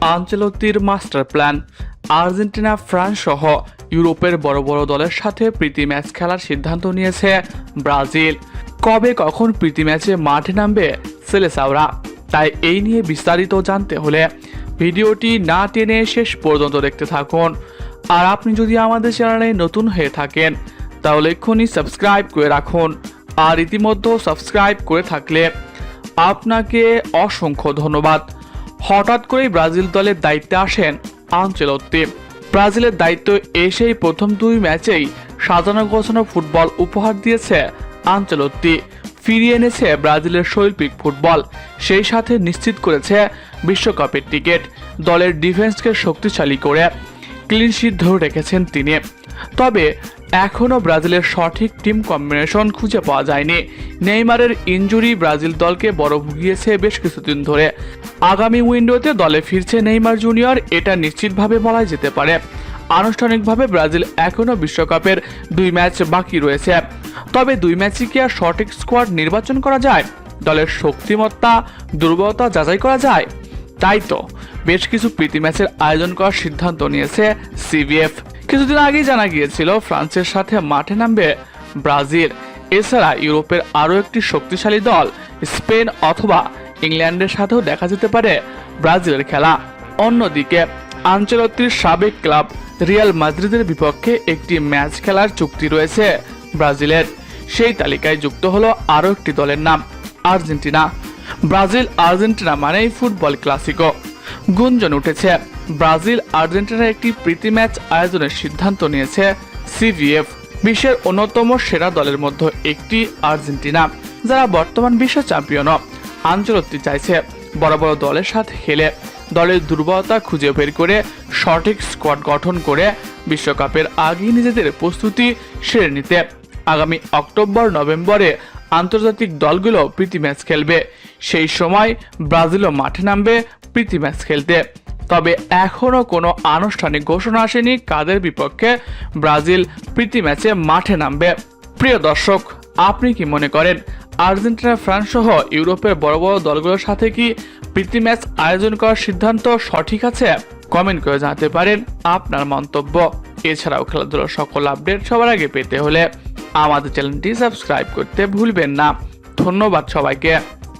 আঞ্চলতির master plan. Argentina, France সহ ইউরোপের বড় বড় দলের সাথে প্রীতি ম্যাচ খেলার সিদ্ধান্ত নিয়েছে ব্রাজিল। কবে কখন প্রীতি ম্যাচে মাঠে নামবে সেলেসাওরা? তাই এই নিয়ে বিস্তারিত জানতে হলে ভিডিওটি না টেনে শেষ পর্যন্ত দেখতে থাকুন। আর আপনি যদি আমাদের চ্যানেলে নতুন হয়ে থাকেন, তাহলে এক্ষুনি সাবস্ক্রাইব করে রাখুন। আর ইতিমধ্যে সাবস্ক্রাইব করে থাকলে আপনাকে অসংখ্য ধন্যবাদ। হঠাৎ করেই ব্রাজিল দলের দায়িত্বে আসেন আঞ্চেলত্তি ব্রাজিলের দায়িত্ব এসেই প্রথম দুই ম্যাচেই সাজানো গোছানো ফুটবল উপহার দিয়েছে আঞ্চেলত্তি ফিরিয়ে এনেছে ব্রাজিলের শৈল্পিক ফুটবল, সেই সাথে নিশ্চিত করেছে বিশ্বকাপের টিকিট, দলের ডিফেন্সকে শক্তিশালী করে। ক্লিনশিট ধরে রেখেছেন তিনি। তবে এখনও ব্রাজিলের সঠিক টিম কম্বিনেশন খুঁজে পাওয়া যায়নি। নেইমারের ইনজুরি ব্রাজিল দলকে বড় ভুগিয়েছে বেশ কিছুদিন ধরে। আগামী উইন্ডোতে দলে ফিরছে নেইমার জুনিয়র, এটা নিশ্চিতভাবে বলা যেতে পারে। আনুষ্ঠানিকভাবে ব্রাজিল এখনও বিশ্বকাপের দুই ম্যাচ বাকি রয়েছে। তবে দুই ম্যাচে কি আর সঠিক স্কোয়াড নির্বাচন করা যায়? দলের শক্তিমত্তা, দুর্বলতা যাচাই করা যায়? তাই তো, বেশ কিছু প্রীতি ম্যাচের আয়োজন করার সিদ্ধান্ত নিয়েছে সিবিএফ। কিছুদিন আগেই জানা গিয়েছিল, ফ্রান্সের সাথে মাঠে নামবে ব্রাজিল। এছাড়া ইউরোপের আরও একটি শক্তিশালী দল, স্পেন অথবা ইংল্যান্ডের সাথেও দেখা যেতে পারে ব্রাজিলের খেলা। অন্যদিকে আঞ্চলত্তির সাবেক ক্লাব রিয়াল মাদ্রিদের বিপক্ষে একটি ম্যাচ খেলার চুক্তি রয়েছে ব্রাজিলের। সেই তালিকায় যুক্ত হলো আরও একটি দলের নাম, আর্জেন্টিনা। ব্রাজিল আর্জেন্টিনা মানেই ফুটবল ক্লাসিকো। গুঞ্জন উঠেছে ব্রাজিল আর্জেন্টিনার একটি প্রীতি ম্যাচ আয়োজনের সিদ্ধান্ত নিয়েছে সিভিএফ, বিশ্বের অন্যতম সেরা দলের মধ্যে একটি আর্জেন্টিনা, যারা বর্তমান বিশ্ব চ্যাম্পিয়ন আঞ্চলত্তি চাইছে বড় বড় দলের সাথে খেলে। দলের দুর্বলতা খুঁজে বের করে সঠিক স্কোয়াড গঠন করে বিশ্বকাপের আগেই নিজেদের প্রস্তুতি সেরে নিতে। আগামী অক্টোবর, নভেম্বরে আন্তর্জাতিক দলগুলো প্রীতি ম্যাচ খেলবে। সেই সময় ব্রাজিলও মাঠে নামবে প্রীতি ম্যাচ খেলতে। তবে এখনও কোনো আনুষ্ঠানিক ঘোষণা আসেনি। কাদের বিপক্ষে ব্রাজিল প্রীতি ম্যাচে মাঠে নামবে। প্রিয় দর্শক, আপনি কি মনে করেন আর্জেন্টিনা, ফ্রান্স সহ ইউরোপের বড় বড় দলগুলোর সাথে কি প্রীতি ম্যাচ আয়োজন করার সিদ্ধান্ত সঠিক আছে? কমেন্ট করে জানাতে পারেন আপনার মন্তব্য। এছাড়াও খেলাধুলার সকল আপডেট সবার আগে পেতে হলে আমাদের চ্যানেলটি সাবস্ক্রাইব করতে ভুলবেন না। ধন্যবাদ সবাইকে।